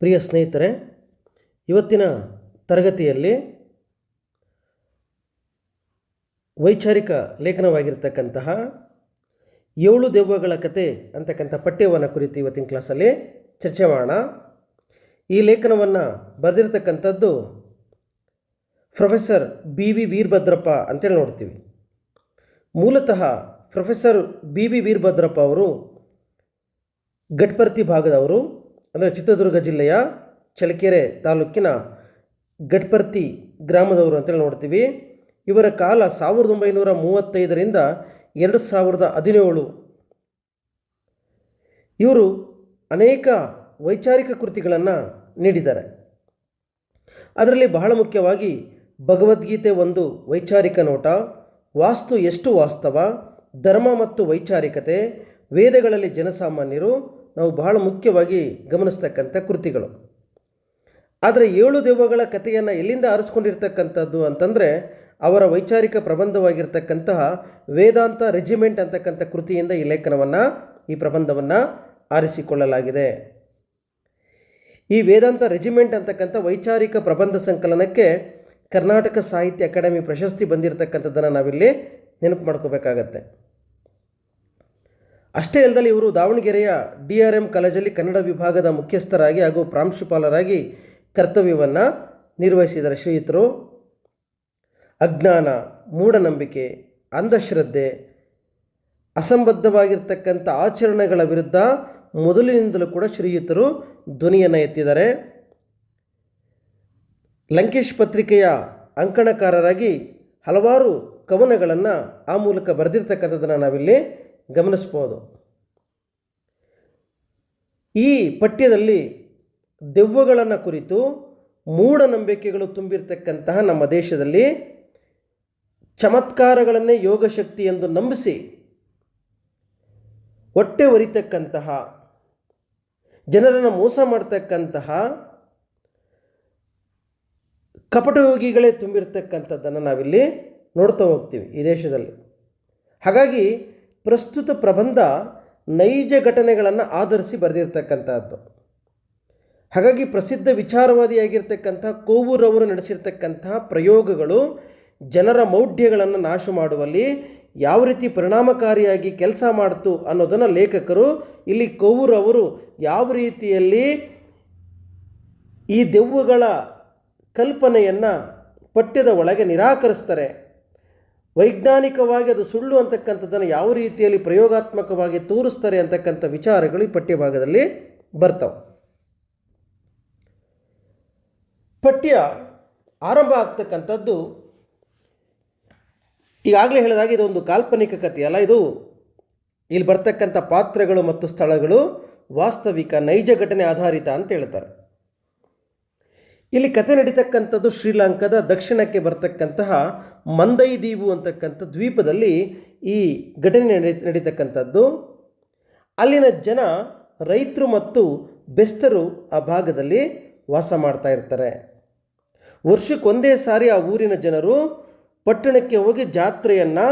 ಪ್ರಿಯ ಸ್ನೇಹಿತರೆ, ಇವತ್ತಿನ ತರಗತಿಯಲ್ಲಿ ವೈಚಾರಿಕ ಲೇಖನವಾಗಿರ್ತಕ್ಕಂತಹ ಏಳು ದೆವ್ವಗಳ ಕತೆ ಅಂತಕ್ಕಂಥ ಪಠ್ಯವನ್ನು ಕುರಿತು ಇವತ್ತಿನ ಕ್ಲಾಸಲ್ಲಿ ಚರ್ಚೆ ಮಾಡೋಣ. ಈ ಲೇಖನವನ್ನು ಬರೆದಿರ್ತಕ್ಕಂಥದ್ದು ಪ್ರೊಫೆಸರ್ ಬಿ ವಿ ವೀರಭದ್ರಪ್ಪ ಅಂತೇಳಿ ನೋಡ್ತೀವಿ. ಮೂಲತಃ ಪ್ರೊಫೆಸರ್ ಬಿ ವಿ ವೀರಭದ್ರಪ್ಪ ಅವರು ಗಟ್ಪರ್ತಿ ಭಾಗದವರು. ಅಂದರೆ ಚಿತ್ರದುರ್ಗ ಜಿಲ್ಲೆಯ ಚಳ್ಳಕೆರೆ ತಾಲೂಕಿನ ಗಟ್ಪರ್ತಿ ಗ್ರಾಮದವರು ಅಂತೇಳಿ ನೋಡ್ತೀವಿ. ಇವರ ಕಾಲ ಸಾವಿರದ ಒಂಬೈನೂರ ಮೂವತ್ತೈದರಿಂದ ಎರಡು ಸಾವಿರದ ಹದಿನೇಳು. ಇವರು ಅನೇಕ ವೈಚಾರಿಕ ಕೃತಿಗಳನ್ನು ನೀಡಿದ್ದಾರೆ. ಅದರಲ್ಲಿ ಬಹಳ ಮುಖ್ಯವಾಗಿ ಭಗವದ್ಗೀತೆ ಒಂದು ವೈಚಾರಿಕ ನೋಟ, ವಾಸ್ತು ಎಷ್ಟು ವಾಸ್ತವ, ಧರ್ಮ ಮತ್ತು ವೈಚಾರಿಕತೆ, ವೇದಗಳಲ್ಲಿ ಜನಸಾಮಾನ್ಯರು ನಾವು ಬಹಳ ಮುಖ್ಯವಾಗಿ ಗಮನಿಸ್ತಕ್ಕಂಥ ಕೃತಿಗಳು. ಆದರೆ ಏಳು ದೇವಗಳ ಕಥೆಯನ್ನು ಎಲ್ಲಿಂದ ಆರಿಸ್ಕೊಂಡಿರ್ತಕ್ಕಂಥದ್ದು ಅಂತಂದರೆ ಅವರ ವೈಚಾರಿಕ ಪ್ರಬಂಧವಾಗಿರ್ತಕ್ಕಂತಹ ವೇದಾಂತ ರೆಜಿಮೆಂಟ್ ಅಂತಕ್ಕಂಥ ಕೃತಿಯಿಂದ ಈ ಲೇಖನವನ್ನು, ಈ ಪ್ರಬಂಧವನ್ನು ಆರಿಸಿಕೊಳ್ಳಲಾಗಿದೆ. ಈ ವೇದಾಂತ ರೆಜಿಮೆಂಟ್ ಅಂತಕ್ಕಂಥ ವೈಚಾರಿಕ ಪ್ರಬಂಧ ಸಂಕಲನಕ್ಕೆ ಕರ್ನಾಟಕ ಸಾಹಿತ್ಯ ಅಕಾಡೆಮಿ ಪ್ರಶಸ್ತಿ ಬಂದಿರತಕ್ಕಂಥದ್ದನ್ನು ನಾವಿಲ್ಲಿ ನೆನಪು ಮಾಡ್ಕೋಬೇಕಾಗತ್ತೆ. ಅಷ್ಟೇ ಅಲ್ಲದಲ್ಲಿ ಇವರು ದಾವಣಗೆರೆಯ ಡಿ ಆರ್ ಎಂ ಕಾಲೇಜಲ್ಲಿ ಕನ್ನಡ ವಿಭಾಗದ ಮುಖ್ಯಸ್ಥರಾಗಿ ಹಾಗೂ ಪ್ರಾಂಶುಪಾಲರಾಗಿ ಕರ್ತವ್ಯವನ್ನು ನಿರ್ವಹಿಸಿದ್ದಾರೆ. ಶ್ರೀಯುತರು, ಅಜ್ಞಾನ, ಮೂಢನಂಬಿಕೆ, ಅಂಧಶ್ರದ್ಧೆ, ಅಸಂಬದ್ಧವಾಗಿರ್ತಕ್ಕಂಥ ಆಚರಣೆಗಳ ವಿರುದ್ಧ ಮೊದಲಿನಿಂದಲೂ ಕೂಡ ಶ್ರೀಯುತರು ಧ್ವನಿಯನ್ನು ಎತ್ತಿದ್ದಾರೆ. ಲಂಕೇಶ್ ಪತ್ರಿಕೆಯ ಅಂಕಣಕಾರರಾಗಿ ಹಲವಾರು ಕವನಗಳನ್ನು ಆ ಮೂಲಕ ಬರೆದಿರ್ತಕ್ಕಂಥದ್ದನ್ನು ನಾವಿಲ್ಲಿ ಗಮನಿಸ್ಬೋದು. ಈ ಪಠ್ಯದಲ್ಲಿ ದೆವ್ವಗಳನ್ನು ಕುರಿತು ಮೂಢನಂಬಿಕೆಗಳು ತುಂಬಿರ್ತಕ್ಕಂತಹ ನಮ್ಮ ದೇಶದಲ್ಲಿ ಚಮತ್ಕಾರಗಳನ್ನೇ ಯೋಗಶಕ್ತಿ ಎಂದು ನಂಬಿಸಿ ಹೊಟ್ಟೆ ಒರಿತಕ್ಕಂತಹ, ಜನರನ್ನು ಮೋಸ ಮಾಡ್ತಕ್ಕಂತಹ ಕಪಟಯೋಗಿಗಳೇ ತುಂಬಿರ್ತಕ್ಕಂಥದ್ದನ್ನು ನಾವಿಲ್ಲಿ ನೋಡ್ತಾ ಹೋಗ್ತೀವಿ ಈ ದೇಶದಲ್ಲಿ. ಹಾಗಾಗಿ ಪ್ರಸ್ತುತ ಪ್ರಬಂಧ ನೈಜ ಘಟನೆಗಳನ್ನು ಆಧರಿಸಿ ಬರೆದಿರ್ತಕ್ಕಂಥದ್ದು. ಹಾಗಾಗಿ ಪ್ರಸಿದ್ಧ ವಿಚಾರವಾದಿಯಾಗಿರ್ತಕ್ಕಂಥ ಕೋವೂರವರು ನಡೆಸಿರ್ತಕ್ಕಂತಹ ಪ್ರಯೋಗಗಳು ಜನರ ಮೌಢ್ಯಗಳನ್ನು ನಾಶ ಮಾಡುವಲ್ಲಿ ಯಾವ ರೀತಿ ಪರಿಣಾಮಕಾರಿಯಾಗಿ ಕೆಲಸ ಮಾಡ್ತು ಅನ್ನೋದನ್ನು ಲೇಖಕರು ಇಲ್ಲಿ ಕೋವೂರವರು ಯಾವ ರೀತಿಯಲ್ಲಿ ಈ ದೆವ್ವಗಳ ಕಲ್ಪನೆಯನ್ನು ಪಠ್ಯದ ಒಳಗೆ ನಿರಾಕರಿಸ್ತಾರೆ ವೈಜ್ಞಾನಿಕವಾಗಿ ಅದು ಸುಳ್ಳು ಅಂತಕ್ಕಂಥದ್ದನ್ನು ಯಾವ ರೀತಿಯಲ್ಲಿ ಪ್ರಯೋಗಾತ್ಮಕವಾಗಿ ತೋರಿಸ್ತಾರೆ ಅಂತಕ್ಕಂಥ ವಿಚಾರಗಳು ಈ ಪಠ್ಯಭಾಗದಲ್ಲಿ ಬರ್ತವೆ. ಪಠ್ಯ ಆರಂಭ ಆಗ್ತಕ್ಕಂಥದ್ದು ಈಗಾಗಲೇ ಹೇಳಿದಾಗ ಇದೊಂದು ಕಾಲ್ಪನಿಕ ಕಥೆಯಲ್ಲ ಇದು. ಇಲ್ಲಿ ಬರ್ತಕ್ಕಂಥ ಪಾತ್ರಗಳು ಮತ್ತು ಸ್ಥಳಗಳು ವಾಸ್ತವಿಕ ನೈಜ ಘಟನೆ ಆಧಾರಿತ ಅಂತ ಹೇಳ್ತಾರೆ. ಇಲ್ಲಿ ಕತೆ ನಡೀತಕ್ಕಂಥದ್ದು ಶ್ರೀಲಂಕಾದ ದಕ್ಷಿಣಕ್ಕೆ ಬರ್ತಕ್ಕಂತಹ ಮಂದೈ ದೀವು ಅಂತಕ್ಕಂಥ ದ್ವೀಪದಲ್ಲಿ ಈ ಘಟನೆ ನಡೀ, ನಡೀತಕ್ಕಂಥದ್ದು. ಅಲ್ಲಿನ ಜನ ರೈತರು ಮತ್ತು ಬೆಸ್ತರು ಆ ಭಾಗದಲ್ಲಿ ವಾಸ ಮಾಡ್ತಾ ಇರ್ತಾರೆ. ವರ್ಷಕ್ಕೊಂದೇ ಸಾರಿ ಆ ಊರಿನ ಜನರು ಪಟ್ಟಣಕ್ಕೆ ಹೋಗಿ ಜಾತ್ರೆಯನ್ನು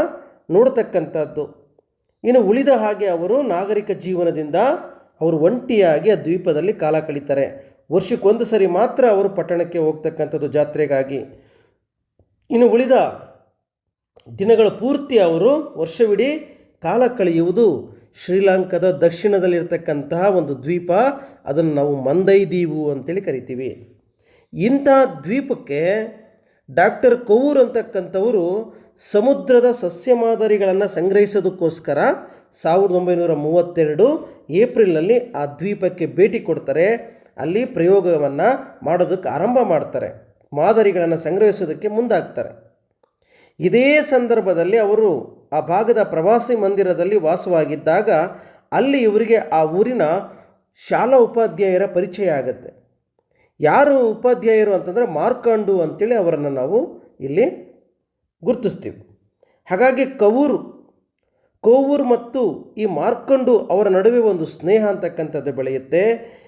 ನೋಡತಕ್ಕಂಥದ್ದು. ಇನ್ನು ಉಳಿದ ಹಾಗೆ ಅವರು ನಾಗರಿಕ ಜೀವನದಿಂದ ಅವರು ಒಂಟಿಯಾಗಿ ಆ ದ್ವೀಪದಲ್ಲಿ ಕಾಲ ಕಳೀತಾರೆ. ವರ್ಷಕ್ಕೊಂದು ಸರಿ ಮಾತ್ರ ಅವರು ಪಟ್ಟಣಕ್ಕೆ ಹೋಗ್ತಕ್ಕಂಥದ್ದು ಜಾತ್ರೆಗಾಗಿ. ಇನ್ನು ಉಳಿದ ದಿನಗಳ ಪೂರ್ತಿ ಅವರು ವರ್ಷವಿಡೀ ಕಾಲ ಕಳೆಯುವುದು ಶ್ರೀಲಂಕಾದ ದಕ್ಷಿಣದಲ್ಲಿರ್ತಕ್ಕಂತಹ ಒಂದು ದ್ವೀಪ. ಅದನ್ನು ನಾವು ಮಂದೈ ದೀವು ಅಂತೇಳಿ ಕರಿತೀವಿ. ಇಂಥ ದ್ವೀಪಕ್ಕೆ ಡಾಕ್ಟರ್ ಕೌರ್ ಅಂತಕ್ಕಂಥವರು ಸಮುದ್ರದ ಸಸ್ಯ ಮಾದರಿಗಳನ್ನು ಸಂಗ್ರಹಿಸೋದಕ್ಕೋಸ್ಕರ ಸಾವಿರದ ಒಂಬೈನೂರ ಮೂವತ್ತೆರಡು ಏಪ್ರಿಲ್ನಲ್ಲಿ ಆ ದ್ವೀಪಕ್ಕೆ ಭೇಟಿ ಕೊಡ್ತಾರೆ. ಅಲ್ಲಿ ಪ್ರಯೋಗವನ್ನು ಮಾಡೋದಕ್ಕೆ ಆರಂಭ ಮಾಡ್ತಾರೆ. ಮಾದರಿಗಳನ್ನು ಸಂಗ್ರಹಿಸೋದಕ್ಕೆ ಮುಂದಾಗ್ತಾರೆ. ಇದೇ ಸಂದರ್ಭದಲ್ಲಿ ಅವರು ಆ ಭಾಗದ ಪ್ರವಾಸಿ ಮಂದಿರದಲ್ಲಿ ವಾಸವಾಗಿದ್ದಾಗ ಅಲ್ಲಿ ಇವರಿಗೆ ಆ ಊರಿನ ಶಾಲಾ ಉಪಾಧ್ಯಾಯರ ಪರಿಚಯ ಆಗುತ್ತೆ. ಯಾರು ಉಪಾಧ್ಯಾಯರು ಅಂತಂದರೆ ಮಾರ್ಕಾಂಡು ಅಂತೇಳಿ ಅವರನ್ನು ನಾವು ಇಲ್ಲಿ ಗುರುತಿಸ್ತೀವಿ. ಹಾಗಾಗಿ ಕವೂರು, ಕೋವೂರು ಮತ್ತು ಈ ಮಾರ್ಕಂಡು ಅವರ ನಡುವೆ ಒಂದು ಸ್ನೇಹ ಅಂತಕ್ಕಂಥದ್ದು ಬೆಳೆಯುತ್ತೆ.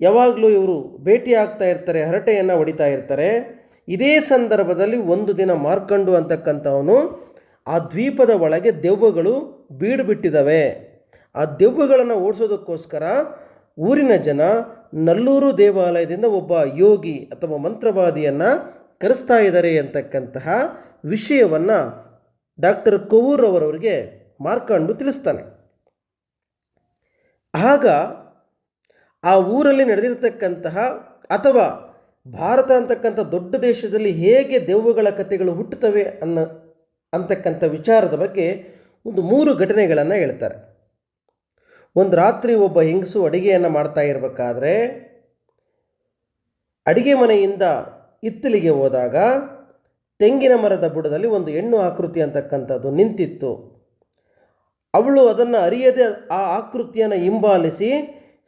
ಯಾವಾಗಲೂ ಇವರು ಭೇಟಿ ಆಗ್ತಾ ಇರ್ತಾರೆ, ಹರಟೆಯನ್ನು ಹೊಡಿತಾ ಇರ್ತಾರೆ. ಇದೇ ಸಂದರ್ಭದಲ್ಲಿ ಒಂದು ದಿನ ಮಾರ್ಕಂಡು ಅಂತಕ್ಕಂಥವನು ಆ ದ್ವೀಪದ ಒಳಗೆ ದೆವ್ವಗಳು ಬೀಡು ಬಿಟ್ಟಿದ್ದಾವೆ ಆ ದೆವ್ವಗಳನ್ನು ಓಡಿಸೋದಕ್ಕೋಸ್ಕರ ಊರಿನ ಜನ ನಲ್ಲೂರು ದೇವಾಲಯದಿಂದ ಒಬ್ಬ ಯೋಗಿ ಅಥವಾ ಮಂತ್ರವಾದಿಯನ್ನು ಕರೆಸ್ತಾ ಇದ್ದಾರೆ ಅಂತಕ್ಕಂತಹ ವಿಷಯವನ್ನು ಡಾಕ್ಟರ್ ಕೋವೂರ್ ಅವರವರಿಗೆ ಮಾರ್ಕಂಡು ತಿಳಿಸ್ತಾನೆ. ಆಗ ಆ ಊರಲ್ಲಿ ನಡೆದಿರ್ತಕ್ಕಂತಹ ಅಥವಾ ಭಾರತ ಅಂತಕ್ಕಂಥ ದೊಡ್ಡ ದೇಶದಲ್ಲಿ ಹೇಗೆ ದೆವ್ವಗಳ ಕಥೆಗಳು ಹುಟ್ಟುತ್ತವೆ ಅನ್ನೋ ಅಂತಕ್ಕಂಥ ವಿಚಾರದ ಬಗ್ಗೆ ಒಂದು ಮೂರು ಘಟನೆಗಳನ್ನು ಹೇಳ್ತಾರೆ. ಒಂದು ರಾತ್ರಿ ಒಬ್ಬ ಹೆಂಗಸು ಅಡಿಗೆಯನ್ನು ಮಾಡ್ತಾ ಇರಬೇಕಾದ್ರೆ ಅಡಿಗೆ ಮನೆಯಿಂದ ಇತ್ತಲಿಗೆ ಹೋದಾಗ ತೆಂಗಿನ ಮರದ ಬುಡದಲ್ಲಿ ಒಂದು ಹೆಣ್ಣು ಆಕೃತಿ ಅಂತಕ್ಕಂಥದ್ದು ನಿಂತಿತ್ತು. ಅವಳು ಅದನ್ನು ಅರಿಯದೆ ಆ ಆಕೃತಿಯನ್ನು ಹಿಂಬಾಲಿಸಿ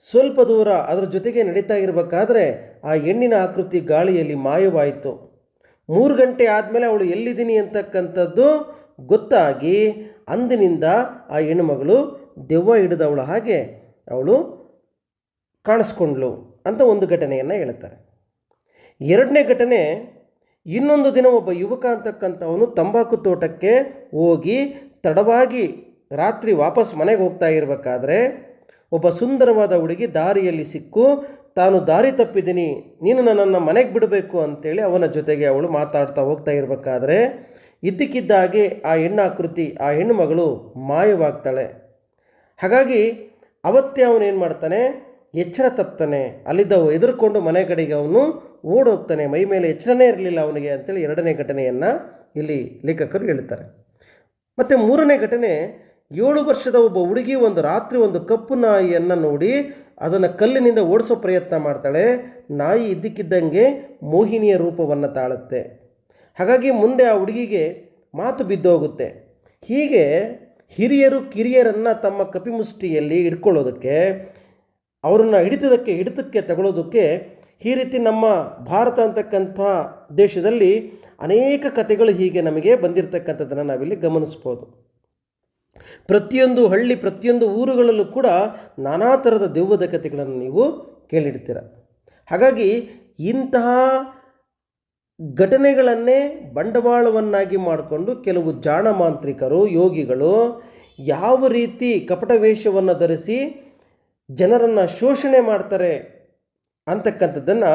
ಸ್ವಲ್ಪ ದೂರ ಅದರ ಜೊತೆಗೆ ನಡೀತಾ ಇರಬೇಕಾದ್ರೆ ಆ ಹೆಣ್ಣಿನ ಆಕೃತಿ ಗಾಳಿಯಲ್ಲಿ ಮಾಯವಾಯಿತು. ಮೂರು ಗಂಟೆ ಆದಮೇಲೆ ಅವಳು ಎಲ್ಲಿದ್ದೀನಿ ಅಂತಕ್ಕಂಥದ್ದು ಗೊತ್ತಾಗಿ ಅಂದಿನಿಂದ ಆ ಹೆಣ್ಣುಮಗಳು ದೆವ್ವ ಹಿಡಿದವಳ ಹಾಗೆ ಅವಳು ಕಾಣಿಸ್ಕೊಂಡ್ಳು ಅಂತ ಒಂದು ಘಟನೆಯನ್ನು ಹೇಳ್ತಾರೆ ಎರಡನೇ ಘಟನೆ, ಇನ್ನೊಂದು ದಿನ ಒಬ್ಬ ಯುವಕ ಅಂತಕ್ಕಂಥವನು ತಂಬಾಕು ತೋಟಕ್ಕೆ ಹೋಗಿ ತಡವಾಗಿ ರಾತ್ರಿ ವಾಪಸ್ ಮನೆಗೆ ಹೋಗ್ತಾ ಇರಬೇಕಾದ್ರೆ ಒಬ್ಬ ಸುಂದರವಾದ ಹುಡುಗಿ ದಾರಿಯಲ್ಲಿ ಸಿಕ್ಕು, ತಾನು ದಾರಿ ತಪ್ಪಿದ್ದೀನಿ, ನೀನು ನನ್ನನ್ನು ಮನೆಗೆ ಬಿಡಬೇಕು ಅಂತೇಳಿ ಅವನ ಜೊತೆಗೆ ಅವಳು ಮಾತಾಡ್ತಾ ಹೋಗ್ತಾ ಇರಬೇಕಾದ್ರೆ ಇದ್ದಕ್ಕಿದ್ದಾಗೆ ಆ ಹೆಣ್ಣಾಕೃತಿ, ಆ ಹೆಣ್ಣು ಮಗಳು ಮಾಯವಾಗ್ತಾಳೆ. ಹಾಗಾಗಿ ಅವತ್ತೇ ಅವನೇನು ಮಾಡ್ತಾನೆ, ಎಚ್ಚರ ತಪ್ತಾನೆ ಅಲ್ಲಿದ್ದ ಎದುರುಕೊಂಡು ಮನೆ ಕಡೆಗೆ ಅವನು ಓಡೋಗ್ತಾನೆ, ಮೈ ಮೇಲೆ ಎಚ್ಚರನೇ ಇರಲಿಲ್ಲ ಅವನಿಗೆ ಅಂತೇಳಿ ಎರಡನೇ ಘಟನೆಯನ್ನು ಇಲ್ಲಿ ಲೇಖಕರು ಹೇಳ್ತಾರೆ. ಮತ್ತು ಮೂರನೇ ಘಟನೆ ಏಳು ವರ್ಷದ ಒಬ್ಬ ಹುಡುಗಿ ಒಂದು ರಾತ್ರಿ ಒಂದು ಕಪ್ಪು ನಾಯಿಯನ್ನು ನೋಡಿ ಅದನ್ನು ಕಲ್ಲಿನಿಂದ ಓಡಿಸೋ ಪ್ರಯತ್ನ ಮಾಡ್ತಾಳೆ. ನಾಯಿ ಇದ್ದಕ್ಕಿದ್ದಂಗೆ ಮೋಹಿನಿಯ ರೂಪವನ್ನು ತಾಳುತ್ತೆ. ಹಾಗಾಗಿ ಮುಂದೆ ಆ ಹುಡುಗಿಗೆ ಮಾತು ಬಿದ್ದೋಗುತ್ತೆ ಹೀಗೆ ಹಿರಿಯರು ಕಿರಿಯರನ್ನು ತಮ್ಮ ಕಪಿಮುಷ್ಟಿಯಲ್ಲಿ ಇಟ್ಕೊಳ್ಳೋದಕ್ಕೆ ಅವರನ್ನು ಹಿಡಿತದಕ್ಕೆ, ಹಿಡಿತಕ್ಕೆ ತಗೊಳ್ಳೋದಕ್ಕೆ ಈ ರೀತಿ ನಮ್ಮ ಭಾರತ ಅಂತಕ್ಕಂಥ ದೇಶದಲ್ಲಿ ಅನೇಕ ಕಥೆಗಳು ಹೀಗೆ ನಮಗೆ ಬಂದಿರತಕ್ಕಂಥದ್ದನ್ನು ನಾವಿಲ್ಲಿ ಗಮನಿಸ್ಬೋದು. ಪ್ರತಿಯೊಂದು ಹಳ್ಳಿ, ಪ್ರತಿಯೊಂದು ಊರುಗಳಲ್ಲೂ ಕೂಡ ನಾನಾ ಥರದ ದೆವ್ವದ ಕಥೆಗಳನ್ನು ನೀವು ಕೇಳಿಡ್ತೀರ. ಹಾಗಾಗಿ ಇಂತಹ ಘಟನೆಗಳನ್ನೇ ಬಂಡವಾಳವನ್ನಾಗಿ ಮಾಡಿಕೊಂಡು ಕೆಲವು ಜಾಣಮಾಂತ್ರಿಕರು, ಯೋಗಿಗಳು ಯಾವ ರೀತಿ ಕಪಟ ವೇಷವನ್ನು ಧರಿಸಿ ಜನರನ್ನು ಶೋಷಣೆ ಮಾಡ್ತಾರೆ ಅಂತಕ್ಕಂಥದ್ದನ್ನು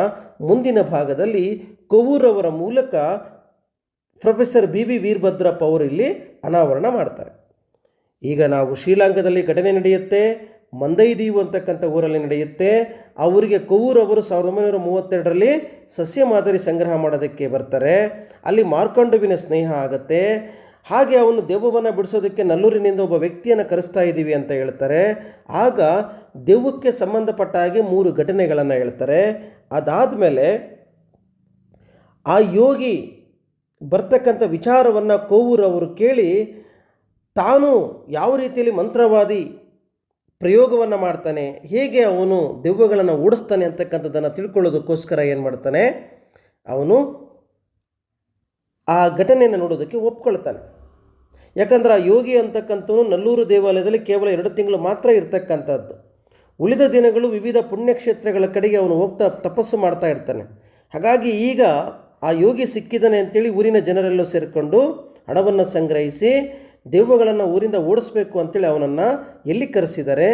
ಮುಂದಿನ ಭಾಗದಲ್ಲಿ ಕೊವೂರವರ ಮೂಲಕ ಪ್ರೊಫೆಸರ್ ಬಿ ವಿ ವೀರಭದ್ರಪ್ಪ ಅವರು ಇಲ್ಲಿ ಅನಾವರಣ ಮಾಡ್ತಾರೆ. ಈಗ ನಾವು ಶ್ರೀಲಂಕಾದಲ್ಲಿ ಘಟನೆ ನಡೆಯುತ್ತೆ ಮಂದೈದೀವು ಅಂತಕ್ಕಂಥ ಊರಲ್ಲಿ ನಡೆಯುತ್ತೆ. ಅವರಿಗೆ ಅವರು ಸಾವಿರದ ಒಂಬೈನೂರ ಮೂವತ್ತೆರಡರಲ್ಲಿ ಸಸ್ಯ ಮಾದರಿ ಸಂಗ್ರಹ ಮಾಡೋದಕ್ಕೆ ಬರ್ತಾರೆ. ಅಲ್ಲಿ ಮಾರ್ಕೊಂಡುವಿನ ಸ್ನೇಹ ಆಗುತ್ತೆ. ಹಾಗೆ ಅವನು ದೆವ್ವವನ್ನು ಬಿಡಿಸೋದಕ್ಕೆ ನಲ್ಲೂರಿನಿಂದ ಒಬ್ಬ ವ್ಯಕ್ತಿಯನ್ನು ಕರೆಸ್ತಾ ಇದ್ದೀವಿ ಅಂತ ಹೇಳ್ತಾರೆ. ಆಗ ದೆವ್ವಕ್ಕೆ ಸಂಬಂಧಪಟ್ಟ ಹಾಗೆ ಮೂರು ಘಟನೆಗಳನ್ನು ಹೇಳ್ತಾರೆ. ಅದಾದಮೇಲೆ ಆ ಯೋಗಿ ಬರ್ತಕ್ಕಂಥ ವಿಚಾರವನ್ನು ಕೋವೂರವರು ಕೇಳಿ ತಾನು ಯಾವ ರೀತಿಯಲ್ಲಿ ಮಂತ್ರವಾದಿ ಪ್ರಯೋಗವನ್ನು ಮಾಡ್ತಾನೆ, ಹೇಗೆ ಅವನು ದೆವ್ವಗಳನ್ನು ಓಡಿಸ್ತಾನೆ ಅಂತಕ್ಕಂಥದ್ದನ್ನು ತಿಳ್ಕೊಳ್ಳೋದಕ್ಕೋಸ್ಕರ ಏನು ಮಾಡ್ತಾನೆ, ಅವನು ಆ ಘಟನೆಯನ್ನು ನೋಡೋದಕ್ಕೆ ಒಪ್ಕೊಳ್ತಾನೆ. ಯಾಕಂದ್ರೆ ಆ ಯೋಗಿ ಅಂತಕ್ಕಂಥವನು ನಲ್ಲೂರು ದೇವಾಲಯದಲ್ಲಿ ಕೇವಲ ಎರಡು ತಿಂಗಳು ಮಾತ್ರ ಇರತಕ್ಕಂಥದ್ದು. ಉಳಿದ ದಿನಗಳು ವಿವಿಧ ಪುಣ್ಯಕ್ಷೇತ್ರಗಳ ಕಡೆಗೆ ಅವನು ಹೋಗ್ತಾ ತಪಸ್ಸು ಮಾಡ್ತಾ ಇರ್ತಾನೆ. ಹಾಗಾಗಿ ಈಗ ಆ ಯೋಗಿ ಸಿಕ್ಕಿದ್ದಾನೆ ಅಂತೇಳಿ ಊರಿನ ಜನರೆಲ್ಲೂ ಸೇರಿಕೊಂಡು ಹಣವನ್ನು ಸಂಗ್ರಹಿಸಿ ದೆವ್ವಗಳನ್ನು ಊರಿಂದ ಓಡಿಸ್ಬೇಕು ಅಂತೇಳಿ ಅವನನ್ನು ಎಲ್ಲಿ ಕರೆಸಿದ್ದಾರೆ?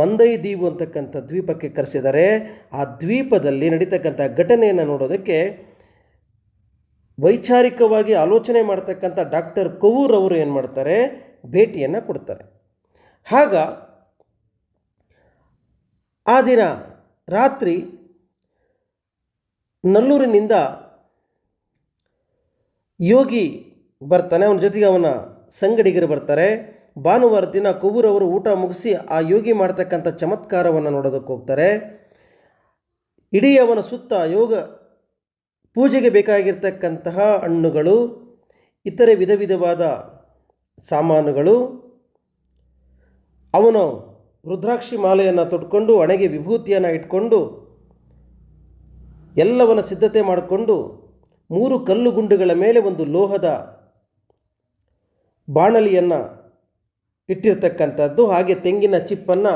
ಮಂದೈ ದೀವು ಅಂತಕ್ಕಂಥ ದ್ವೀಪಕ್ಕೆ ಕರೆಸಿದ್ದಾರೆ. ಆ ದ್ವೀಪದಲ್ಲಿ ನಡೀತಕ್ಕಂಥ ಘಟನೆಯನ್ನು ನೋಡೋದಕ್ಕೆ ವೈಚಾರಿಕವಾಗಿ ಆಲೋಚನೆ ಮಾಡ್ತಕ್ಕಂಥ ಡಾಕ್ಟರ್ ಕವೂರ್ ಅವರು ಏನು ಮಾಡ್ತಾರೆ? ಭೇಟಿಯನ್ನು ಕೊಡ್ತಾರೆ. ಆಗ ಆ ದಿನ ರಾತ್ರಿ ನಲ್ಲೂರಿನಿಂದ ಯೋಗಿ ಬರ್ತಾನೆ. ಅವನ ಜೊತೆಗೆ ಅವನ ಸಂಗಡಿಗರು ಬರ್ತಾರೆ. ಭಾನುವಾರ ದಿನ ಕಬೂರ್ ಅವರು ಊಟ ಮುಗಿಸಿ ಆ ಯೋಗಿ ಮಾಡ್ತಕ್ಕಂಥ ಚಮತ್ಕಾರವನ್ನು ನೋಡೋದಕ್ಕೆ ಹೋಗ್ತಾರೆ. ಇಡೀ ಅವನ ಸುತ್ತ ಯೋಗ ಪೂಜೆಗೆ ಬೇಕಾಗಿರ್ತಕ್ಕಂತಹ ಹಣ್ಣುಗಳು, ಇತರೆ ವಿಧ ವಿಧವಾದ ಸಾಮಾನುಗಳು. ಅವನು ರುದ್ರಾಕ್ಷಿ ಮಾಲೆಯನ್ನು ತೊಟ್ಕೊಂಡು ಹಣೆಗೆ ವಿಭೂತಿಯನ್ನು ಇಟ್ಕೊಂಡು, ಎಲ್ಲವನ್ನ ಸಿದ್ಧತೆ ಮಾಡಿಕೊಂಡು, ಮೂರು ಕಲ್ಲು ಗುಂಡುಗಳ ಮೇಲೆ ಒಂದು ಲೋಹದ ಬಾಣಲಿಯನ್ನು ಇಟ್ಟಿರ್ತಕ್ಕಂಥದ್ದು, ಹಾಗೆ ತೆಂಗಿನ ಚಿಪ್ಪನ್ನು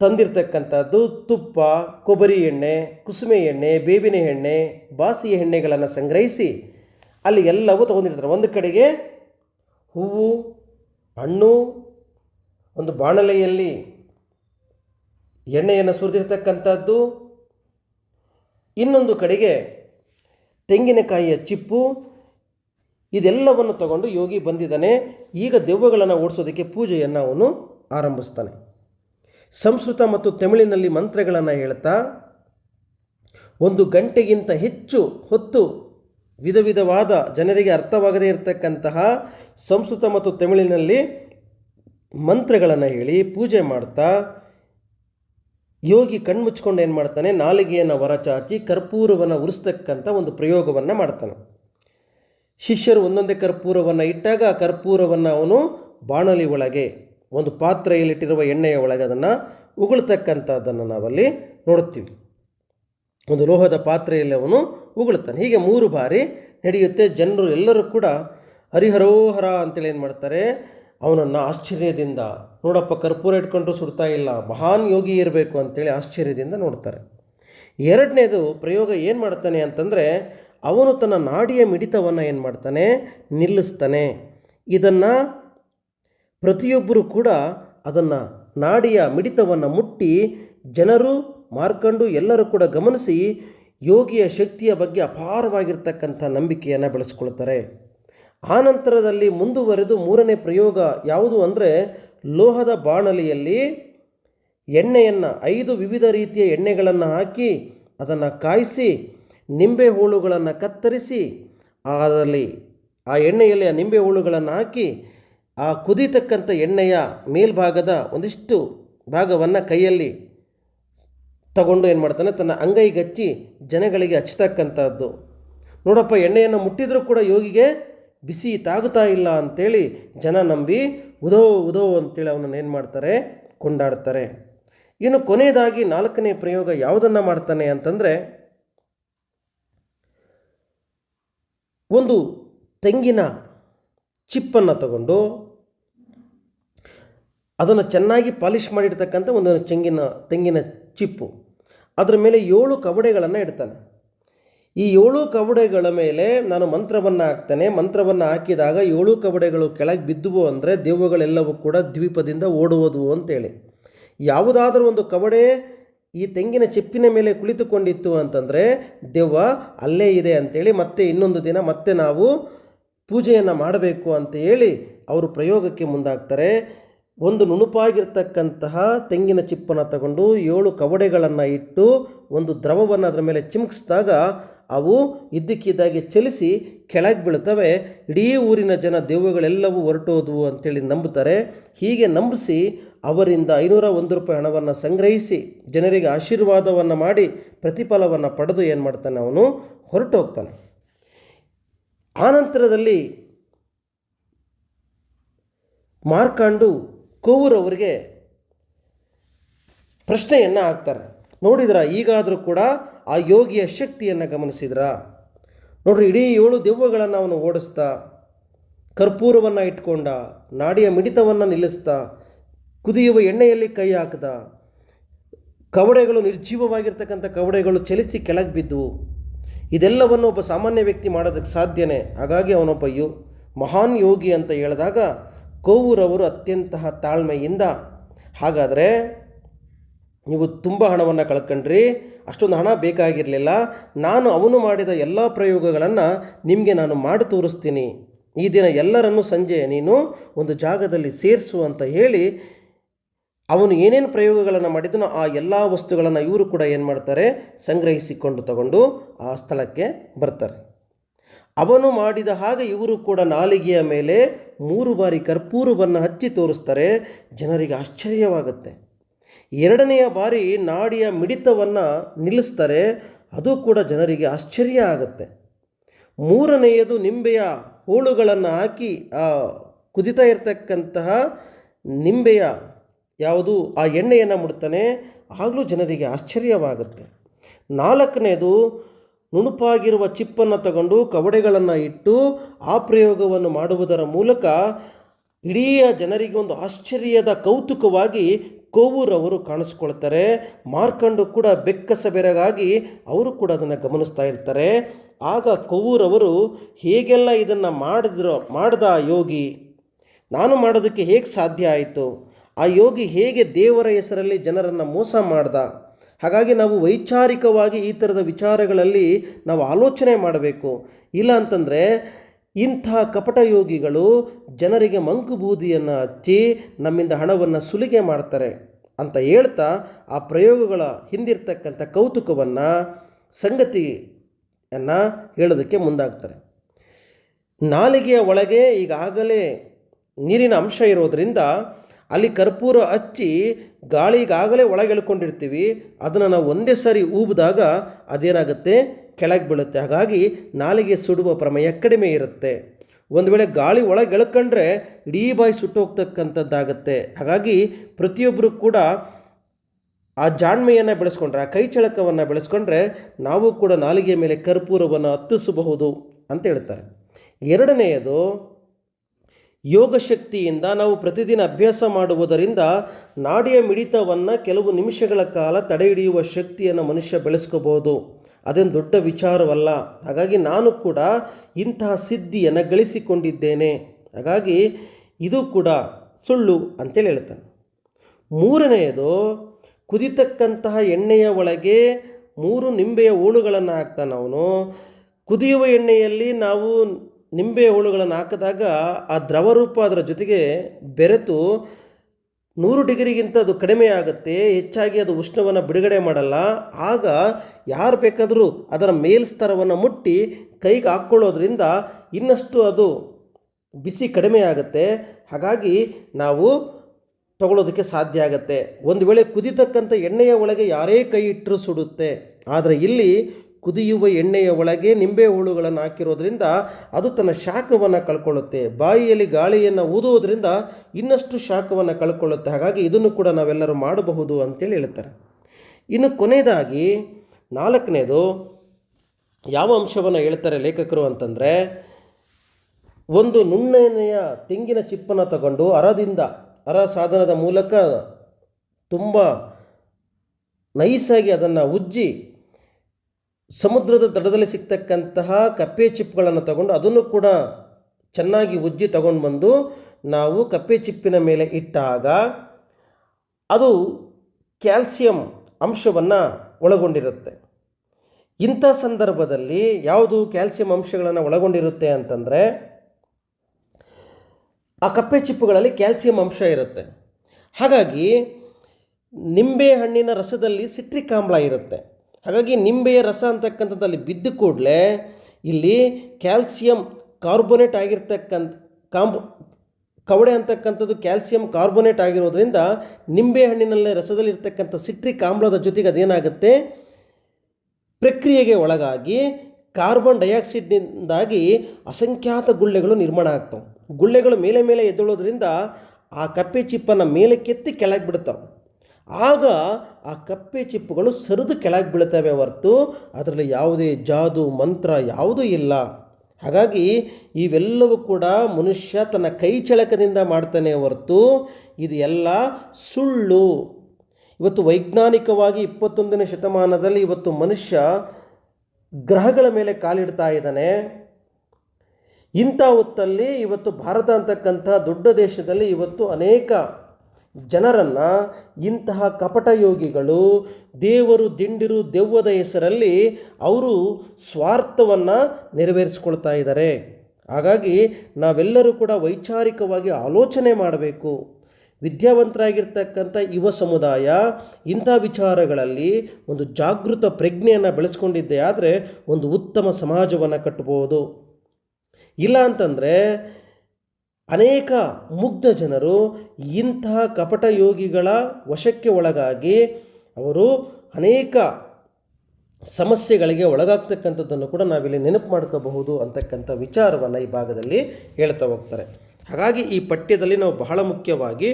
ತಂದಿರ್ತಕ್ಕಂಥದ್ದು, ತುಪ್ಪ, ಕೊಬ್ಬರಿ ಎಣ್ಣೆ, ಕುಸುಮೆ ಎಣ್ಣೆ, ಬೇವಿನ ಎಣ್ಣೆ ಬಾಸಿಯ ಎಣ್ಣೆಗಳನ್ನು ಸಂಗ್ರಹಿಸಿ ಅಲ್ಲಿ ಎಲ್ಲವೂ ತೊಗೊಂಡಿರ್ತಾರೆ. ಒಂದು ಕಡೆಗೆ ಹೂವು, ಹಣ್ಣು, ಒಂದು ಬಾಣಲೆಯಲ್ಲಿ ಎಣ್ಣೆಯನ್ನು ಸುರಿದಿರ್ತಕ್ಕಂಥದ್ದು, ಇನ್ನೊಂದು ಕಡೆಗೆ ತೆಂಗಿನಕಾಯಿಯ ಚಿಪ್ಪು ಇದೆಲ್ಲವನ್ನು ತಗೊಂಡು ಯೋಗಿ ಬಂದಿದ್ದಾನೆ. ಈಗ ದೆವ್ವಗಳನ್ನು ಓಡಿಸೋದಕ್ಕೆ ಪೂಜೆಯನ್ನು ಅವನು ಆರಂಭಿಸ್ತಾನೆ. ಸಂಸ್ಕೃತ ಮತ್ತು ತಮಿಳಿನಲ್ಲಿ ಮಂತ್ರಗಳನ್ನು ಹೇಳ್ತಾ ಒಂದು ಗಂಟೆಗಿಂತ ಹೆಚ್ಚು ಹೊತ್ತು ವಿಧ ವಿಧವಾದ ಜನರಿಗೆ ಅರ್ಥವಾಗದೇ ಇರತಕ್ಕಂತಹ ಸಂಸ್ಕೃತ ಮತ್ತು ತಮಿಳಿನಲ್ಲಿ ಮಂತ್ರಗಳನ್ನು ಹೇಳಿ ಪೂಜೆ ಮಾಡ್ತಾ, ಯೋಗಿ ಕಣ್ಮುಚ್ಕೊಂಡು ಏನು ಮಾಡ್ತಾನೆ ನಾಲಿಗೆಯನ್ನು ಹೊರಚಾಚಿ ಕರ್ಪೂರವನ್ನು ಉರಿಸ್ತಕ್ಕಂಥ ಒಂದು ಪ್ರಯೋಗವನ್ನು ಮಾಡ್ತಾನೆ. ಶಿಷ್ಯರು ಒಂದೊಂದೇ ಕರ್ಪೂರವನ್ನು ಇಟ್ಟಾಗ ಆ ಕರ್ಪೂರವನ್ನು ಅವನು ಬಾಣಲಿ ಒಳಗೆ, ಒಂದು ಪಾತ್ರೆಯಲ್ಲಿಟ್ಟಿರುವ ಎಣ್ಣೆಯ ಒಳಗೆ ಅದನ್ನು ಉಗುಳ್ತಕ್ಕಂಥದ್ದನ್ನು ನಾವಲ್ಲಿ ನೋಡುತ್ತೀವಿ. ಒಂದು ಲೋಹದ ಪಾತ್ರೆಯಲ್ಲಿ ಅವನು ಉಗುಳುತ್ತಾನೆ ಹೀಗೆ ಮೂರು ಬಾರಿ ನಡೆಯುತ್ತೆ. ಜನರು ಎಲ್ಲರೂ ಕೂಡ ಹರಿಹರೋಹರ ಅಂತೇಳಿ ಏನು ಮಾಡ್ತಾರೆ? ಅವನನ್ನು ಆಶ್ಚರ್ಯದಿಂದ ನೋಡಪ್ಪ, ಕರ್ಪೂರ ಇಟ್ಕೊಂಡ್ರೂ ಸುಡ್ತಾ ಇಲ್ಲ, ಮಹಾನ್ ಯೋಗಿ ಇರಬೇಕು ಅಂತೇಳಿ ಆಶ್ಚರ್ಯದಿಂದ ನೋಡ್ತಾರೆ. ಎರಡನೇದು ಪ್ರಯೋಗ ಏನು ಮಾಡ್ತಾನೆ ಅಂತಂದರೆ ಅವನು ತನ್ನ ನಾಡಿಯ ಮಿಡಿತವನ್ನು ಏನು ಮಾಡ್ತಾನೆ? ನಿಲ್ಲಿಸ್ತಾನೆ. ಇದನ್ನು ಪ್ರತಿಯೊಬ್ಬರು ಕೂಡ ಅದನ್ನು ನಾಡಿಯ ಮಿಡಿತವನ್ನು ಮುಟ್ಟಿ ಜನರು ಮಾರ್ಕಂಡು ಎಲ್ಲರೂ ಕೂಡ ಗಮನಿಸಿ ಯೋಗಿಯ ಶಕ್ತಿಯ ಬಗ್ಗೆ ಅಪಾರವಾಗಿರ್ತಕ್ಕಂಥ ನಂಬಿಕೆಯನ್ನು ಬೆಳೆಸ್ಕೊಳ್ತಾರೆ. ನಂತರದಲ್ಲಿ ಮುಂದುವರೆದು ಮೂರನೇ ಪ್ರಯೋಗ ಯಾವುದು ಅಂದರೆ ಲೋಹದ ಬಾಣಲಿಯಲ್ಲಿ ಎಣ್ಣೆಯನ್ನು ಐದು ವಿವಿಧ ರೀತಿಯ ಎಣ್ಣೆಗಳನ್ನು ಹಾಕಿ ಅದನ್ನು ಕಾಯಿಸಿ ನಿಂಬೆ ಹೋಳುಗಳನ್ನು ಕತ್ತರಿಸಿ ಅದರಲ್ಲಿ ಆ ಎಣ್ಣೆಯಲ್ಲಿ ಆ ನಿಂಬೆ ಹೋಳುಗಳನ್ನು ಹಾಕಿ, ಆ ಕುದಿತಕ್ಕಂಥ ಎಣ್ಣೆಯ ಮೇಲ್ಭಾಗದ ಒಂದಿಷ್ಟು ಭಾಗವನ್ನು ಕೈಯಲ್ಲಿ ತಗೊಂಡು ಏನು ಮಾಡ್ತಾನೆ, ತನ್ನ ಅಂಗೈಗಚ್ಚಿ ಜನಗಳಿಗೆ ಹಚ್ಚತಕ್ಕಂಥದ್ದು. ನೋಡಪ್ಪ, ಎಣ್ಣೆಯನ್ನು ಮುಟ್ಟಿದರೂ ಕೂಡ ಯೋಗಿಗೆ ಬಿಸಿ ತಾಗುತ್ತಾ ಇಲ್ಲ ಅಂಥೇಳಿ ಜನ ನಂಬಿ ಉದೋ ಉದೋ ಅಂತೇಳಿ ಅವನನ್ನು ಏನು ಮಾಡ್ತಾರೆ, ಕೊಂಡಾಡ್ತಾರೆ. ಇನ್ನು ಕೊನೆಯದಾಗಿ ನಾಲ್ಕನೇ ಪ್ರಯೋಗ ಯಾವುದನ್ನು ಮಾಡ್ತಾನೆ ಅಂತಂದರೆ ಒಂದು ತೆಂಗಿನ ಚಿಪ್ಪನ್ನು ತಗೊಂಡು ಅದನ್ನು ಚೆನ್ನಾಗಿ ಪಾಲಿಷ್ ಮಾಡಿರ್ತಕ್ಕಂಥ ಒಂದು ಚೆಂಗಿನ ತೆಂಗಿನ ಚಿಪ್ಪು. ಅದರ ಮೇಲೆ ಏಳು ಕವಡೆಗಳನ್ನು ಇಡ್ತಾನೆ. ಈ ಏಳು ಕವಡೆಗಳ ಮೇಲೆ ನಾನು ಮಂತ್ರವನ್ನು ಹಾಕ್ತೇನೆ. ಮಂತ್ರವನ್ನು ಹಾಕಿದಾಗ ಏಳು ಕವಡೆಗಳು ಕೆಳಗೆ ಬಿದ್ದುವು ಅಂದರೆ ದೆವ್ವಗಳೆಲ್ಲವೂ ಕೂಡ ದ್ವೀಪದಿಂದ ಓಡುವುದು ಅಂತೇಳಿ. ಯಾವುದಾದರೂ ಒಂದು ಕವಡೆ ಈ ತೆಂಗಿನ ಚಿಪ್ಪಿನ ಮೇಲೆ ಕುಳಿತುಕೊಂಡಿತ್ತು ಅಂತಂದರೆ, ದೆವ್ವ, ಅಲ್ಲೇ ಇದೆ ಅಂತೇಳಿ ಮತ್ತೆ ಇನ್ನೊಂದು ದಿನ ಮತ್ತೆ ನಾವು ಪೂಜೆಯನ್ನು ಮಾಡಬೇಕು ಅಂತ ಹೇಳಿ ಅವರು ಪ್ರಯೋಗಕ್ಕೆ ಮುಂದಾಗ್ತಾರೆ. ಒಂದು ನುಣುಪಾಗಿರ್ತಕ್ಕಂತಹ ತೆಂಗಿನ ಚಿಪ್ಪನ್ನು ತಗೊಂಡು ಏಳು ಕವಡೆಗಳನ್ನು ಇಟ್ಟು ಒಂದು ದ್ರವವನ್ನು ಅದರ ಮೇಲೆ ಚಿಮುಕಿಸಿದಾಗ ಅವು ಇದ್ದಕ್ಕಿದ್ದಾಗೆ ಚಲಿಸಿ ಕೆಳಗೆ ಬೀಳ್ತವೆ ಇಡೀ ಊರಿನ ಜನ ದೆವ್ವಗಳೆಲ್ಲವೂ ಹೊರಟೋದವು ಅಂತೇಳಿ ನಂಬುತ್ತಾರೆ. ಹೀಗೆ ನಂಬಿಸಿ ಅವರಿಂದ ಐನೂರ ಒಂದು ರೂಪಾಯಿ ಹಣವನ್ನು ಸಂಗ್ರಹಿಸಿ ಜನರಿಗೆ ಆಶೀರ್ವಾದವನ್ನು ಮಾಡಿ ಪ್ರತಿಫಲವನ್ನು ಪಡೆದು ಏನು ಮಾಡ್ತಾನೆ ಅವನು? ಹೊರಟು ಹೋಗ್ತಾನೆ ಆನಂತರದಲ್ಲಿ ಮಾರ್ಕಾಂಡು ಕೋವೂರವರಿಗೆ ಪ್ರಶ್ನೆಯನ್ನು ಹಾಕ್ತಾರೆ. ನೋಡಿದ್ರ, ಈಗಾದರೂ ಕೂಡ ಆ ಯೋಗಿಯ ಶಕ್ತಿಯನ್ನು ಗಮನಿಸಿದ್ರ. ನೋಡ್ರಿ, ಇಡೀ ಏಳು ದೆವ್ವಗಳನ್ನು ಅವನು ಓಡಿಸ್ತಾ, ಕರ್ಪೂರವನ್ನು ಇಟ್ಕೊಂಡ, ನಾಡಿಯ ಮಿಡಿತವನ್ನು ನಿಲ್ಲಿಸ್ತಾ, ಕುದಿಯುವ ಎಣ್ಣೆಯಲ್ಲಿ ಕೈ ಹಾಕಿದ, ಕವಡೆಗಳು ನಿರ್ಜೀವವಾಗಿರ್ತಕ್ಕಂಥ ಕವಡೆಗಳು ಚಲಿಸಿ ಕೆಳಗೆ ಬಿದ್ದವು ಇದೆಲ್ಲವನ್ನು ಒಬ್ಬ ಸಾಮಾನ್ಯ ವ್ಯಕ್ತಿ ಮಾಡೋದಕ್ಕೆ ಸಾಧ್ಯನೇ. ಹಾಗಾಗಿ ಅವನೊಬ್ಬ ಯೋ, ಮಹಾನ್ ಯೋಗಿ ಅಂತ ಹೇಳಿದಾಗ ಕೋವೂರವರು ಅತ್ಯಂತಹ ತಾಳ್ಮೆಯಿಂದ, ಹಾಗಾದರೆ ನೀವು ತುಂಬ ಹಣವನ್ನು ಕಳ್ಕೊಂಡ್ರಿ, ಅಷ್ಟೊಂದು ಹಣ ಬೇಕಾಗಿರಲಿಲ್ಲ. ನಾನು ಅವನು ಮಾಡಿದ ಎಲ್ಲ ಪ್ರಯೋಗಗಳನ್ನು ನಿಮಗೆ ನಾನು ಮಾಡಿ ತೋರಿಸ್ತೀನಿ. ಈ ದಿನ ಎಲ್ಲರನ್ನೂ ಸಂಜೆ ನೀನು ಒಂದು ಜಾಗದಲ್ಲಿ ಸೇರಿಸು ಅಂತ ಹೇಳಿ ಅವನು ಏನೇನು ಪ್ರಯೋಗಗಳನ್ನು ಮಾಡಿದನೋ ಆ ಎಲ್ಲ ವಸ್ತುಗಳನ್ನು ಇವರು ಕೂಡ ಏನು ಮಾಡ್ತಾರೆ, ಸಂಗ್ರಹಿಸಿಕೊಂಡು ತಗೊಂಡು ಆ ಸ್ಥಳಕ್ಕೆ ಬರ್ತಾರೆ. ಅವನು ಮಾಡಿದ ಹಾಗೆ ಇವರು ಕೂಡ ನಾಲಿಗೆಯ ಮೇಲೆ ಮೂರು ಬಾರಿ ಕರ್ಪೂರವನ್ನು ಹಚ್ಚಿ ತೋರಿಸ್ತಾರೆ. ಜನರಿಗೆ ಆಶ್ಚರ್ಯವಾಗುತ್ತೆ. ಎರಡನೆಯ ಬಾರಿ ನಾಡಿಯ ಮಿಡಿತವನ್ನು ನಿಲ್ಲಿಸ್ತಾರೆ, ಅದು ಕೂಡ ಜನರಿಗೆ ಆಶ್ಚರ್ಯ ಆಗುತ್ತೆ. ಮೂರನೆಯದು ನಿಂಬೆಯ ಹೋಳುಗಳನ್ನು ಹಾಕಿ ಕುದಿತಾ ಇರತಕ್ಕಂತಹ ನಿಂಬೆಯ ಯಾವುದು, ಆ ಎಣ್ಣೆಯನ್ನು ಮುಡ್ತಾನೆ, ಆಗಲೂ ಜನರಿಗೆ ಆಶ್ಚರ್ಯವಾಗುತ್ತೆ. ನಾಲ್ಕನೇದು ನುಣುಪಾಗಿರುವ ಚಿಪ್ಪನ್ನು ತಗೊಂಡು ಕವಡೆಗಳನ್ನು ಇಟ್ಟು ಆ ಪ್ರಯೋಗವನ್ನು ಮಾಡುವುದರ ಮೂಲಕ ಇಡೀ ಜನರಿಗೆ ಒಂದು ಆಶ್ಚರ್ಯದ ಕೌತುಕವಾಗಿ ಕೋವೂರವರು ಕಾಣಿಸ್ಕೊಳ್ತಾರೆ. ಮಾರ್ಕಂಡು ಕೂಡ ಬೆಕ್ಕಸ ಬೆರಗಾಗಿ ಅವರು ಕೂಡ ಅದನ್ನು ಗಮನಿಸ್ತಾ ಇರ್ತಾರೆ. ಆಗ ಕೋವೂರವರು, ಹೇಗೆಲ್ಲ ಇದನ್ನು ಮಾಡಿದ್ರೋ, ಮಾಡ್ದ ಯೋಗಿ? ನಾನು ಮಾಡೋದಕ್ಕೆ ಹೇಗೆ ಸಾಧ್ಯ ಆಯಿತು? ಆ ಯೋಗಿ ಹೇಗೆ ದೇವರ ಹೆಸರಲ್ಲಿ ಜನರನ್ನು ಮೋಸ ಮಾಡ್ದ? ಹಾಗಾಗಿ ನಾವು ವೈಚಾರಿಕವಾಗಿ ಈ ಥರದ ವಿಚಾರಗಳಲ್ಲಿ ನಾವು ಆಲೋಚನೆ ಮಾಡಬೇಕು. ಇಲ್ಲ ಅಂತಂದರೆ ಇಂಥ ಕಪಟ ಯೋಗಿಗಳು ಜನರಿಗೆ ಮಂಕುಬೂದಿಯನ್ನು ಹಚ್ಚಿ ನಮ್ಮಿಂದ ಹಣವನ್ನು ಸುಲಿಗೆ ಮಾಡ್ತಾರೆ ಅಂತ ಹೇಳ್ತಾ ಆ ಪ್ರಯೋಗಗಳ ಹಿಂದಿರ್ತಕ್ಕಂಥ ಕೌತುಕವನ್ನು, ಸಂಗತಿಯನ್ನು ಹೇಳೋದಕ್ಕೆ ಮುಂದಾಗ್ತಾರೆ. ನಾಲಿಗೆಯ ಒಳಗೆ ಈಗಾಗಲೇ ನೀರಿನ ಅಂಶ ಇರೋದರಿಂದ ಅಲ್ಲಿ ಕರ್ಪೂರ ಹಚ್ಚಿ ಗಾಳಿಗಾಗಲೇ ಒಳಗೆ ಎಳ್ಕೊಂಡಿರ್ತೀವಿ ಅದನ್ನು ನಾವು ಒಂದೇ ಸಾರಿ ಊಬಿದಾಗ ಅದೇನಾಗುತ್ತೆ? ಕೆಳಗೆ ಬೀಳುತ್ತೆ. ಹಾಗಾಗಿ ನಾಲಿಗೆ ಸುಡುವ ಪ್ರಮೇಯ ಕಡಿಮೆ ಇರುತ್ತೆ. ಒಂದು ವೇಳೆ ಗಾಳಿ ಒಳಗೆ ಎಳ್ಕೊಂಡ್ರೆ ಇಡೀ ಬಾಯಿ ಸುಟ್ಟೋಗ್ತಕ್ಕಂಥದ್ದಾಗತ್ತೆ. ಹಾಗಾಗಿ ಪ್ರತಿಯೊಬ್ಬರು ಕೂಡ ಆ ಜಾಣ್ಮೆಯನ್ನು ಬೆಳೆಸ್ಕೊಂಡ್ರೆ, ಆ ಕೈ ಚಳಕವನ್ನು ಬೆಳೆಸ್ಕೊಂಡ್ರೆ ನಾವು ಕೂಡ ನಾಲಿಗೆಯ ಮೇಲೆ ಕರ್ಪೂರವನ್ನು ಹತ್ತಿಸಬಹುದು ಅಂತ ಹೇಳ್ತಾರೆ. ಎರಡನೆಯದು ಯೋಗ ಶಕ್ತಿಯಿಂದ ನಾವು ಪ್ರತಿದಿನ ಅಭ್ಯಾಸ ಮಾಡುವುದರಿಂದ ನಾಡಿಯ ಮಿಡಿತವನ್ನು ಕೆಲವು ನಿಮಿಷಗಳ ಕಾಲ ತಡೆ ಹಿಡಿಯುವ ಶಕ್ತಿಯನ್ನು ಮನುಷ್ಯ ಬೆಳೆಸ್ಕೋಬೋದು ಅದೇನು ದೊಡ್ಡ ವಿಚಾರವಲ್ಲ. ಹಾಗಾಗಿ ನಾನು ಕೂಡ ಇಂತಹ ಸಿದ್ಧಿಯನ್ನು ಗಳಿಸಿಕೊಂಡಿದ್ದೇನೆ. ಹಾಗಾಗಿ ಇದು ಕೂಡ ಸುಳ್ಳು ಅಂತೇಳಿ ಹೇಳ್ತಾನೆ. ಮೂರನೆಯದು, ಕುದಿತಕ್ಕಂತಹ ಎಣ್ಣೆಯ ಒಳಗೆ ಮೂರು ನಿಂಬೆಯ ಹೋಳುಗಳನ್ನು ಹಾಕ್ತಾನೆ ಅವನು. ಕುದಿಯುವ ಎಣ್ಣೆಯಲ್ಲಿ ನಾವು ನಿಂಬೆಯ ಹೋಳುಗಳನ್ನು ಹಾಕಿದಾಗ ಆ ದ್ರವರೂಪ ಅದರ ಜೊತೆಗೆ ಬೆರೆತು ನೂರು ಡಿಗ್ರಿಗಿಂತ ಅದು ಕಡಿಮೆ ಆಗುತ್ತೆ, ಹೆಚ್ಚಾಗಿ ಅದು ಉಷ್ಣವನ್ನು ಬಿಡುಗಡೆ ಮಾಡಲ್ಲ. ಆಗ ಯಾರು ಬೇಕಾದರೂ ಅದರ ಮೇಲ್ಸ್ತರವನ್ನು ಮುಟ್ಟಿ ಕೈಗೆ ಹಾಕ್ಕೊಳ್ಳೋದ್ರಿಂದ ಇನ್ನಷ್ಟು ಅದು ಬಿಸಿ ಕಡಿಮೆ ಆಗುತ್ತೆ. ಹಾಗಾಗಿ ನಾವು ತಗೊಳ್ಳೋದಕ್ಕೆ ಸಾಧ್ಯ ಆಗುತ್ತೆ. ಒಂದು ವೇಳೆ ಕುದಿತಕ್ಕಂಥ ಎಣ್ಣೆಯ ಒಳಗೆ ಯಾರೇ ಕೈ ಇಟ್ಟರೂ ಸುಡುತ್ತೆ, ಆದರೆ ಇಲ್ಲಿ ಕುದಿಯುವ ಎಣ್ಣೆಯ ಒಳಗೆ ನಿಂಬೆ ಹುಳುಗಳನ್ನು ಹಾಕಿರೋದ್ರಿಂದ ಅದು ತನ್ನ ಶಾಖವನ್ನು ಕಳ್ಕೊಳ್ಳುತ್ತೆ. ಬಾಯಿಯಲ್ಲಿ ಗಾಳಿಯನ್ನು ಊದುವುದರಿಂದ ಇನ್ನಷ್ಟು ಶಾಖವನ್ನು ಕಳ್ಕೊಳ್ಳುತ್ತೆ. ಹಾಗಾಗಿ ಇದನ್ನು ಕೂಡ ನಾವೆಲ್ಲರೂ ಮಾಡಬಹುದು ಅಂತೇಳಿ ಹೇಳ್ತಾರೆ. ಇನ್ನು ಕೊನೆಯದಾಗಿ ನಾಲ್ಕನೇದು ಯಾವ ಅಂಶವನ್ನು ಹೇಳ್ತಾರೆ ಲೇಖಕರು ಅಂತಂದರೆ, ಒಂದು ನುಣ್ಣನೆಯ ತೆಂಗಿನ ಚಿಪ್ಪನ್ನು ತಗೊಂಡು ಅರದಿಂದ, ಅರ ಸಾಧನದ ಮೂಲಕ ತುಂಬ ನೈಸಾಗಿ ಅದನ್ನು ಉಜ್ಜಿ ಸಮುದ್ರದ ದಡದಲ್ಲಿ ಸಿಗ್ತಕ್ಕಂತಹ ಕಪ್ಪೆ ಚಿಪ್ಗಳನ್ನು ತಗೊಂಡು ಅದನ್ನು ಕೂಡ ಚೆನ್ನಾಗಿ ಉಜ್ಜಿ ತಗೊಂಡು ಬಂದು ನಾವು ಕಪ್ಪೆ ಚಿಪ್ಪಿನ ಮೇಲೆ ಇಟ್ಟಾಗ ಅದು ಕ್ಯಾಲ್ಸಿಯಂ ಅಂಶವನ್ನು ಒಳಗೊಂಡಿರುತ್ತೆ. ಇಂಥ ಸಂದರ್ಭದಲ್ಲಿ ಯಾವುದು ಕ್ಯಾಲ್ಸಿಯಂ ಅಂಶಗಳನ್ನು ಒಳಗೊಂಡಿರುತ್ತೆ ಅಂತಂದರೆ ಆ ಕಪ್ಪೆ ಚಿಪ್ಪುಗಳಲ್ಲಿ ಕ್ಯಾಲ್ಸಿಯಂ ಅಂಶ ಇರುತ್ತೆ. ಹಾಗಾಗಿ ನಿಂಬೆ ಹಣ್ಣಿನ ರಸದಲ್ಲಿ ಸಿಟ್ರಿಕ್ ಆಮ್ಲ ಇರುತ್ತೆ. ಹಾಗಾಗಿ ನಿಂಬೆಯ ರಸ ಅಂತಕ್ಕಂಥದ್ದಲ್ಲಿ ಬಿದ್ದ ಕೂಡಲೇ ಇಲ್ಲಿ ಕ್ಯಾಲ್ಸಿಯಂ ಕಾರ್ಬೋನೇಟ್ ಆಗಿರ್ತಕ್ಕಂಥ ಕಾಂಬ್ ಕವಡೆ ಅಂತಕ್ಕಂಥದ್ದು ಕ್ಯಾಲ್ಸಿಯಂ ಕಾರ್ಬೋನೇಟ್ ಆಗಿರೋದ್ರಿಂದ ನಿಂಬೆ ಹಣ್ಣಿನಲ್ಲಿ ರಸದಲ್ಲಿರ್ತಕ್ಕಂಥ ಸಿಟ್ರಿಕ್ ಆಮ್ಲದ ಜೊತೆಗೆ ಅದೇನಾಗುತ್ತೆ? ಪ್ರಕ್ರಿಯೆಗೆ ಒಳಗಾಗಿ ಕಾರ್ಬನ್ ಡೈಆಕ್ಸೈಡ್ನಿಂದಾಗಿ ಅಸಂಖ್ಯಾತ ಗುಳ್ಳೆಗಳು ನಿರ್ಮಾಣ ಆಗ್ತವೆ. ಗುಳ್ಳೆಗಳು ಮೇಲೆ ಮೇಲೆ ಎದ್ದೇಳೋದ್ರಿಂದ ಆ ಕಪ್ಪೆ ಚಿಪ್ಪನ್ನು ಮೇಲೆ ಕೆತ್ತಿ ಕೆಳಗೆ ಬಿಡ್ತಾವೆ. ಆಗ ಆ ಕಪ್ಪೆ ಚಿಪ್ಪುಗಳು ಸರಿದು ಕೆಳಗೆ ಬೀಳ್ತವೆ ಹೊರತು ಅದರಲ್ಲಿ ಯಾವುದೇ ಜಾದು ಮಂತ್ರ ಯಾವುದೂ ಇಲ್ಲ. ಹಾಗಾಗಿ ಇವೆಲ್ಲವೂ ಕೂಡ ಮನುಷ್ಯ ತನ್ನ ಕೈ ಚಳಕದಿಂದ ಮಾಡ್ತಾನೆ ಹೊರತು ಇದು ಎಲ್ಲ ಸುಳ್ಳು. ಇವತ್ತು ವೈಜ್ಞಾನಿಕವಾಗಿ ಇಪ್ಪತ್ತೊಂದನೇ ಶತಮಾನದಲ್ಲಿ ಇವತ್ತು ಮನುಷ್ಯ ಗ್ರಹಗಳ ಮೇಲೆ ಕಾಲಿಡ್ತಾ ಇದ್ದಾನೆ. ಇಂಥ ಹೊತ್ತಲ್ಲಿ ಇವತ್ತು ಭಾರತ ಅಂತಕ್ಕಂಥ ದೊಡ್ಡ ದೇಶದಲ್ಲಿ ಇವತ್ತು ಅನೇಕ ಜನರನ್ನು ಇಂತಹ ಕಪಟ ಯೋಗಿಗಳು ದೇವರು ದಿಂಡಿರು ದೆವ್ವದ ಹೆಸರಲ್ಲಿ ಅವರು ಸ್ವಾರ್ಥವನ್ನು ನೆರವೇರಿಸ್ಕೊಳ್ತಾ ಇದ್ದಾರೆ. ಹಾಗಾಗಿ ನಾವೆಲ್ಲರೂ ಕೂಡ ವೈಚಾರಿಕವಾಗಿ ಆಲೋಚನೆ ಮಾಡಬೇಕು. ವಿದ್ಯಾವಂತರಾಗಿರ್ತಕ್ಕಂಥ ಯುವ ಸಮುದಾಯ ಇಂಥ ವಿಚಾರಗಳಲ್ಲಿ ಒಂದು ಜಾಗೃತ ಪ್ರಜ್ಞೆಯನ್ನು ಬೆಳೆಸ್ಕೊಂಡಿದ್ದೆ ಆದರೆ ಒಂದು ಉತ್ತಮ ಸಮಾಜವನ್ನು ಕಟ್ಟಬಹುದು ಇಲ್ಲ ಅಂತಂದರೆ ಅನೇಕ ಮುಗ್ಧ ಜನರು ಇಂತಹ ಕಪಟ ಯೋಗಿಗಳ ವಶಕ್ಕೆ ಒಳಗಾಗಿ ಅವರು ಅನೇಕ ಸಮಸ್ಯೆಗಳಿಗೆ ಒಳಗಾಗ್ತಕ್ಕಂಥದ್ದನ್ನು ಕೂಡ ನಾವಿಲ್ಲಿ ನೆನಪು ಮಾಡ್ಕೋಬಹುದು ಅಂತಕ್ಕಂಥ ವಿಚಾರವನ್ನು ಈ ಭಾಗದಲ್ಲಿ ಹೇಳ್ತಾ ಹೋಗ್ತಾರೆ. ಹಾಗಾಗಿ ಈ ಪಠ್ಯದಲ್ಲಿ ನಾವು ಬಹಳ ಮುಖ್ಯವಾಗಿ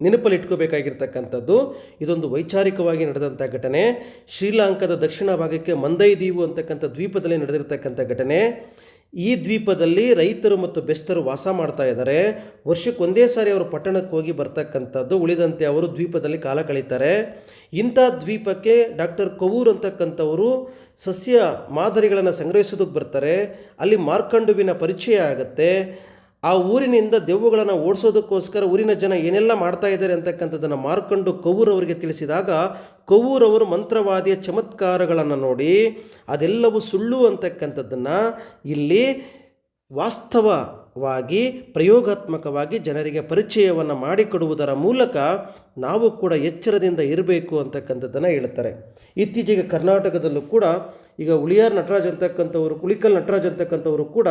ನೆನಪಲ್ಲಿ ಇಟ್ಕೋಬೇಕಾಗಿರ್ತಕ್ಕಂಥದ್ದು ಇದೊಂದು ವೈಚಾರಿಕವಾಗಿ ನಡೆದಂಥ ಘಟನೆ. ಶ್ರೀಲಂಕಾದ ದಕ್ಷಿಣ ಭಾಗಕ್ಕೆ ಮಂದೈ ದೀವು ಅಂತಕ್ಕಂಥ ದ್ವೀಪದಲ್ಲಿ ನಡೆದಿರ್ತಕ್ಕಂಥ ಘಟನೆ. ಈ ದ್ವೀಪದಲ್ಲಿ ರೈತರು ಮತ್ತು ಬೆಸ್ತರು ವಾಸ ಮಾಡ್ತಾ ಇದ್ದಾರೆ. ವರ್ಷಕ್ಕೆ ಒಂದೇ ಸಾರಿ ಅವರು ಪಟ್ಟಣಕ್ಕೆ ಹೋಗಿ ಬರ್ತಕ್ಕಂಥದ್ದು ಉಳಿದಂತೆ ಅವರು ದ್ವೀಪದಲ್ಲಿ ಕಾಲ ಕಳೀತಾರೆ. ಇಂಥ ದ್ವೀಪಕ್ಕೆ ಡಾಕ್ಟರ್ ಕವೂರ್ ಅಂತಕ್ಕಂಥವರು ಸಸ್ಯ ಮಾದರಿಗಳನ್ನು ಸಂಗ್ರಹಿಸೋದಕ್ಕೆ ಬರ್ತಾರೆ. ಅಲ್ಲಿ ಮಾರ್ಕಂಡುವಿನ ಪರಿಚಯ ಆಗುತ್ತೆ. ಆ ಊರಿನಿಂದ ದೆವ್ವಗಳನ್ನು ಓಡಿಸೋದಕ್ಕೋಸ್ಕರ ಊರಿನ ಜನ ಏನೆಲ್ಲ ಮಾಡ್ತಾ ಇದ್ದಾರೆ ಅಂತಕ್ಕಂಥದ್ದನ್ನು ಮಾರ್ಕಂಡು ಕೌರವರಿಗೆ ತಿಳಿಸಿದಾಗ ಕೌರವರು ಮಂತ್ರವಾದಿಯ ಚಮತ್ಕಾರಗಳನ್ನು ನೋಡಿ, ಅದೆಲ್ಲವೂ ಸುಳ್ಳು ಅಂತಕ್ಕಂಥದ್ದನ್ನು ಇಲ್ಲಿ ವಾಸ್ತವವಾಗಿ, ಪ್ರಯೋಗಾತ್ಮಕವಾಗಿ ಜನರಿಗೆ ಪರಿಚಯವನ್ನು ಮಾಡಿಕೊಡುವುದರ ಮೂಲಕ ನಾವು ಕೂಡ ಎಚ್ಚರದಿಂದ ಇರಬೇಕು ಅಂತಕ್ಕಂಥದ್ದನ್ನು ಹೇಳ್ತಾರೆ. ಇತ್ತೀಚೆಗೆ ಕರ್ನಾಟಕದಲ್ಲೂ ಕೂಡ, ಈಗ ಉಳಿಯಾರ್ ನಟರಾಜ್ ಅಂತಕ್ಕಂಥವರು, ಕುಳಿಕಲ್ ನಟರಾಜ್ ಅಂತಕ್ಕಂಥವರು ಕೂಡ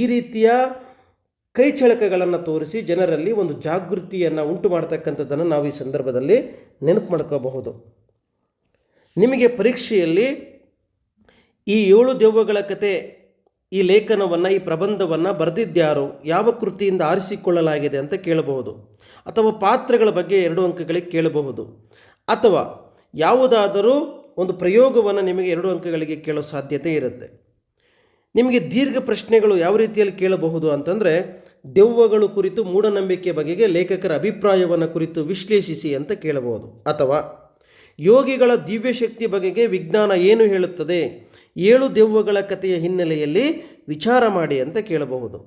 ಈ ರೀತಿಯ ಕೈ ಚಳಕಗಳನ್ನು ತೋರಿಸಿ ಜನರಲ್ಲಿ ಒಂದು ಜಾಗೃತಿಯನ್ನು ಉಂಟು ಮಾಡ್ತಕ್ಕಂಥದ್ದನ್ನು ನಾವು ಈ ಸಂದರ್ಭದಲ್ಲಿ ನೆನಪು ಮಾಡ್ಕೋಬಹುದು. ನಿಮಗೆ ಪರೀಕ್ಷೆಯಲ್ಲಿ ಈ ಏಳು ದೆವ್ವಗಳ ಕತೆ, ಈ ಲೇಖನವನ್ನು, ಈ ಪ್ರಬಂಧವನ್ನು ಬರೆದಿದ್ದ್ಯಾರು ಯಾವ ಕೃತಿಯಿಂದ ಆರಿಸಿಕೊಳ್ಳಲಾಗಿದೆ ಅಂತ ಕೇಳಬಹುದು. ಅಥವಾ ಪಾತ್ರಗಳ ಬಗ್ಗೆ ಎರಡು ಅಂಕಗಳಿಗೆ ಕೇಳಬಹುದು. ಅಥವಾ ಯಾವುದಾದರೂ ಒಂದು ಪ್ರಯೋಗವನ್ನು ನಿಮಗೆ ಎರಡು ಅಂಕಗಳಿಗೆ ಕೇಳೋ ಸಾಧ್ಯತೆ ಇರುತ್ತೆ. ನಿಮಗೆ ದೀರ್ಘ ಪ್ರಶ್ನೆಗಳು ಯಾವ ರೀತಿಯಲ್ಲಿ ಕೇಳಬಹುದು ಅಂತಂದರೆ ದೆವ್ವಗಳು ಕುರಿತು ಮೂಢನಂಬಿಕೆ ಬಗೆಗೆ ಲೇಖಕರ ಅಭಿಪ್ರಾಯವನ್ನು ಕುರಿತು ವಿಶ್ಲೇಷಿಸಿ ಅಂತ ಕೇಳಬಹುದು. ಅಥವಾ ಯೋಗಿಗಳ ದಿವ್ಯಶಕ್ತಿ ಬಗೆಗೆ ವಿಜ್ಞಾನ ಏನು ಹೇಳುತ್ತದೆ? ಏಳು ದೆವ್ವಗಳ ಕಥೆಯ ಹಿನ್ನೆಲೆಯಲ್ಲಿ ವಿಚಾರ ಮಾಡಿ ಅಂತ ಕೇಳಬಹುದು.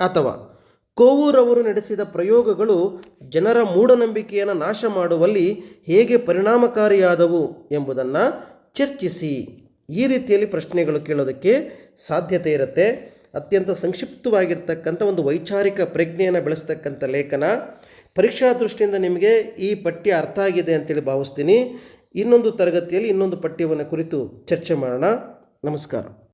ಅಥವಾ ಕೋವೂರವರು ನಡೆಸಿದ ಪ್ರಯೋಗಗಳು ಜನರ ಮೂಢನಂಬಿಕೆಯನ್ನು ನಾಶ ಮಾಡುವಲ್ಲಿ ಹೇಗೆ ಪರಿಣಾಮಕಾರಿಯಾದವು ಎಂಬುದನ್ನು ಚರ್ಚಿಸಿ. ಈ ರೀತಿಯಲ್ಲಿ ಪ್ರಶ್ನೆಗಳು ಕೇಳೋದಕ್ಕೆ ಸಾಧ್ಯತೆ ಇರುತ್ತೆ. ಅತ್ಯಂತ ಸಂಕ್ಷಿಪ್ತವಾಗಿರ್ತಕ್ಕಂಥ ಒಂದು ವೈಚಾರಿಕ ಪ್ರಜ್ಞೆಯನ್ನು ಬೆಳೆಸ್ತಕ್ಕಂಥ ಲೇಖನ. ಪರೀಕ್ಷಾ ದೃಷ್ಟಿಯಿಂದ ನಿಮಗೆ ಈ ಪಠ್ಯ ಅರ್ಥ ಆಗಿದೆ ಅಂತೇಳಿ ಭಾವಿಸ್ತೀನಿ. ಇನ್ನೊಂದು ತರಗತಿಯಲ್ಲಿ ಇನ್ನೊಂದು ಪಠ್ಯವನ್ನು ಕುರಿತು ಚರ್ಚೆ ಮಾಡೋಣ. ನಮಸ್ಕಾರ.